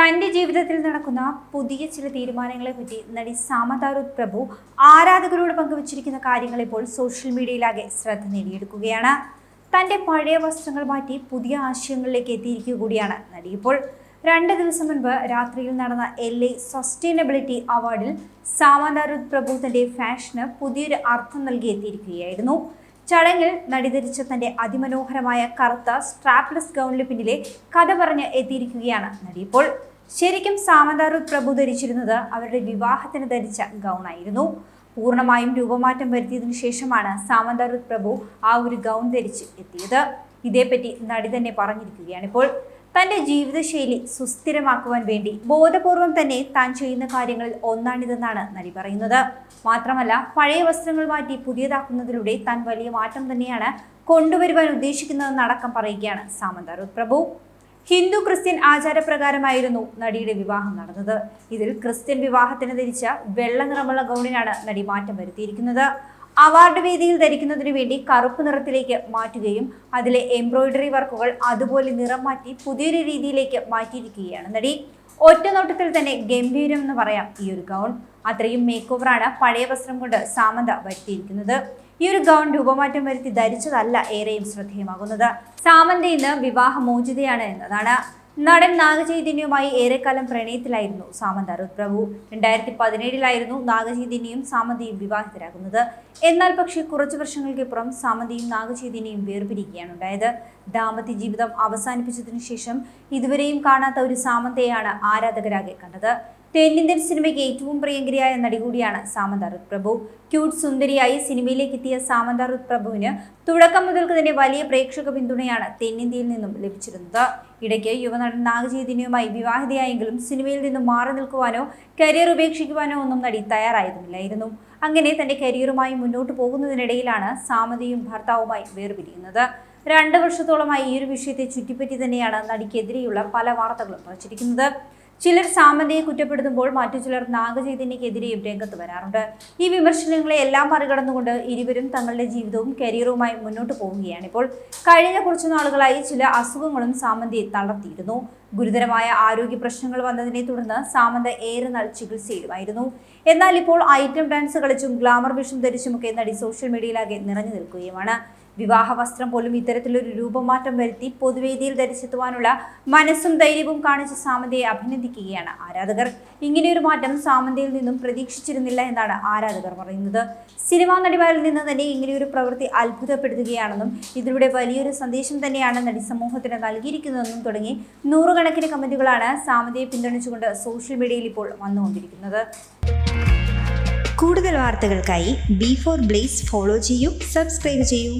തന്റെ ജീവിതത്തിൽ നടക്കുന്ന പുതിയ ചില തീരുമാനങ്ങളെ പറ്റി നടി സാമതാരൂത് പ്രഭു ആരാധകരോട് പങ്കുവച്ചിരിക്കുന്ന കാര്യങ്ങൾ ഇപ്പോൾ സോഷ്യൽ മീഡിയയിലാകെ ശ്രദ്ധ നേടിയെടുക്കുകയാണ്. തന്റെ പഴയ വസ്ത്രങ്ങൾ മാറ്റി പുതിയ ആശയങ്ങളിലേക്ക് എത്തിയിരിക്കുക കൂടിയാണ് നടി ഇപ്പോൾ. രണ്ട് ദിവസം മുൻപ് രാത്രിയിൽ നടന്ന എൽ എ സസ്റ്റൈനബിലിറ്റി അവാർഡിൽ സാമതാരൂത് പ്രഭു തന്റെ ഫാഷന് പുതിയൊരു അർത്ഥം നൽകി എത്തിയിരിക്കുകയായിരുന്നു. ചടങ്ങിൽ നടി ധരിച്ച തന്റെ അതിമനോഹരമായ കറുത്ത സ്ട്രാപ്ലെസ് ഗൗണിന് പിന്നിലെ കഥ പറഞ്ഞ് എത്തിയിരിക്കുകയാണ് നടി ഇപ്പോൾ. ശരിക്കും സാമന്താറുത് പ്രഭു ധരിച്ചിരുന്നത് അവരുടെ വിവാഹത്തിന് ധരിച്ച ഗൗണായിരുന്നു. പൂർണമായും രൂപമാറ്റം വരുത്തിയതിനു ശേഷമാണ് സാമന്താറുത് പ്രഭു ആ ഒരു ഗൗൺ ധരിച്ച് എത്തിയത്. ഇതേപ്പറ്റി നടി തന്നെ പറഞ്ഞിരിക്കുകയാണിപ്പോൾ തന്റെ ജീവിതശൈലി സുസ്ഥിരമാക്കുവാൻ വേണ്ടി ബോധപൂർവം തന്നെ താൻ ചെയ്യുന്ന കാര്യങ്ങളിൽ ഒന്നാണിതെന്നാണ് നടി പറയുന്നത്. മാത്രമല്ല പഴയ വസ്ത്രങ്ങൾ മാറ്റി പുതിയതാക്കുന്നതിലൂടെ താൻ വലിയ മാറ്റം തന്നെയാണ് കൊണ്ടുവരുവാൻ ഉദ്ദേശിക്കുന്നതെന്നടക്കം പറയുകയാണ് സാമന്താറുത് പ്രഭു. ഹിന്ദു ക്രിസ്ത്യൻ ആചാരപ്രകാരമായിരുന്നു നടിയുടെ വിവാഹം നടന്നത്. ഇതിൽ ക്രിസ്ത്യൻ വിവാഹത്തിന് ധരിച്ച വെള്ള നിറമുള്ള ഗൗണിനാണ് നടി മാറ്റം വരുത്തിയിരിക്കുന്നത്. അവാർഡ് വേദിയിൽ ധരിക്കുന്നതിനു വേണ്ടി കറുപ്പ് നിറത്തിലേക്ക് മാറ്റുകയും അതിലെ എംബ്രോയിഡറി വർക്കുകൾ അതുപോലെ നിറം മാറ്റി പുതിയൊരു രീതിയിലേക്ക് മാറ്റിയിരിക്കുകയാണ് നടി. ഒറ്റ നോട്ടത്തിൽ തന്നെ ഗംഭീരം എന്ന് പറയാം ഈ ഒരു ഗൗൺ. അത്രയും മേക്ക് ഓവറാണ് പഴയ വസ്ത്രം കൊണ്ട് സാമന്ത വരുത്തിയിരിക്കുന്നത്. ഈ ഒരു ഗൗൺ രൂപമാറ്റം വരുത്തി ധരിച്ചതല്ല ഏറെയും ശ്രദ്ധേയമാകുന്നത്. സാമന്ത ഇന്ന് വിവാഹമോചിതയാണ് എന്നതാണ്. നടൻ നാഗചൈതന്യവുമായി ഏറെക്കാലം പ്രണയത്തിലായിരുന്നു സാമന്ത പ്രഭു രണ്ടായിരത്തി പതിനേഴിലായിരുന്നു നാഗചൈതന്യയും സാമന്തയും വിവാഹിതരാകുന്നത്. എന്നാൽ പക്ഷേ കുറച്ചു വർഷങ്ങൾക്കിപ്പുറം സാമന്തയും നാഗചൈതന്യയും വേർപിരിക്കുകയാണ് ഉണ്ടായത്. ദാമ്പത്യ ജീവിതം അവസാനിപ്പിച്ചതിനു ശേഷം ഇതുവരെയും കാണാത്ത ഒരു സാമന്തയാണ് ആരാധകരാകെ കണ്ടത്. തെന്നിന്ത്യൻ സിനിമയ്ക്ക് ഏറ്റവും പ്രിയങ്കരിയായ നടി കൂടിയാണ് സാമന്ത പ്രഭു ക്യൂട്ട് സുന്ദരിയായി സിനിമയിലേക്ക് എത്തിയ സാമന്ത പ്രഭുവിന് തുടക്കം മുതൽക്ക് തന്നെ വലിയ പ്രേക്ഷക പിന്തുണയാണ് തെന്നിന്ത്യയിൽ നിന്നും ലഭിച്ചിരുന്നത്. ഇടയ്ക്ക് യുവനടൻ നാഗചൈതന്യവുമായി വിവാഹിതയായെങ്കിലും സിനിമയിൽ നിന്നും മാറി നിൽക്കുവാനോ കരിയർ ഉപേക്ഷിക്കുവാനോ ഒന്നും നടി തയ്യാറായതുമില്ലായിരുന്നു അങ്ങനെ തന്റെ കരിയറുമായി മുന്നോട്ട് പോകുന്നതിനിടയിലാണ് സാമതയും ഭർത്താവുമായി വേർപിരിയുന്നത്. രണ്ട് വർഷത്തോളമായി ഈ ഒരു വിഷയത്തെ ചുറ്റിപ്പറ്റി തന്നെയാണ് നടിക്കെതിരെയുള്ള പല വാർത്തകളും പ്രചരിക്കുന്നത് ചിലർ സാമന്തയെ കുറ്റപ്പെടുത്തുമ്പോൾ മറ്റു ചിലർ നാഗചൈതന്യക്കെതിരെയും രംഗത്ത് വരാറുണ്ട്. ഈ വിമർശനങ്ങളെ എല്ലാം മറികടന്നുകൊണ്ട് ഇരുവരും തങ്ങളുടെ ജീവിതവും കരിയറുമായി മുന്നോട്ട് പോവുകയാണ് ഇപ്പോൾ കഴിഞ്ഞ കുറച്ചു നാളുകളായി ചില അസുഖങ്ങളും സാമന്തയെ തളർത്തിയിരുന്നു. ഗുരുതരമായ ആരോഗ്യ പ്രശ്നങ്ങൾ വന്നതിനെ തുടർന്ന് സാമന്ത ഏറെ നാൾ ചികിത്സയിലുമായിരുന്നു. എന്നാൽ ഇപ്പോൾ ഐറ്റം ഡാൻസ് കളിച്ചും ഗ്ലാമർ വിഷം ധരിച്ചുമൊക്കെ നടി സോഷ്യൽ മീഡിയയിലാകെ നിറഞ്ഞു നിൽക്കുകയുമാണ്. വിവാഹ വസ്ത്രം പോലും ഇത്തരത്തിലൊരു രൂപമാറ്റം വരുത്തി പൊതുവേദിയിൽ ധരിച്ചെത്തുവാനുള്ള മനസ്സും ധൈര്യവും കാണിച്ച സാമന്തയെ അഭിനന്ദിക്കുകയാണ് ആരാധകർ. ഇങ്ങനെയൊരു മാറ്റം സാമന്തയിൽ നിന്നും പ്രതീക്ഷിച്ചിരുന്നില്ല എന്നാണ് ആരാധകർ പറയുന്നത്. സിനിമാ നടിമാരിൽ നിന്ന് തന്നെ ഇങ്ങനെയൊരു പ്രവൃത്തി അത്ഭുതപ്പെടുത്തുകയാണെന്നും ഇതിലൂടെ വലിയൊരു സന്ദേശം തന്നെയാണ് നടി സമൂഹത്തിന് നൽകിയിരിക്കുന്നതെന്നും തുടങ്ങി നൂറുകണക്കിന് കമന്റുകളാണ് സാമന്തയെ പിന്തുണച്ചുകൊണ്ട് സോഷ്യൽ മീഡിയയിൽ ഇപ്പോൾ വന്നുകൊണ്ടിരിക്കുന്നത്. കൂടുതൽ വാർത്തകൾക്കായി ബി ഫോർ ബ്ലേസ് ഫോളോ ചെയ്യൂ സബ്സ്ക്രൈബ് ചെയ്യൂ.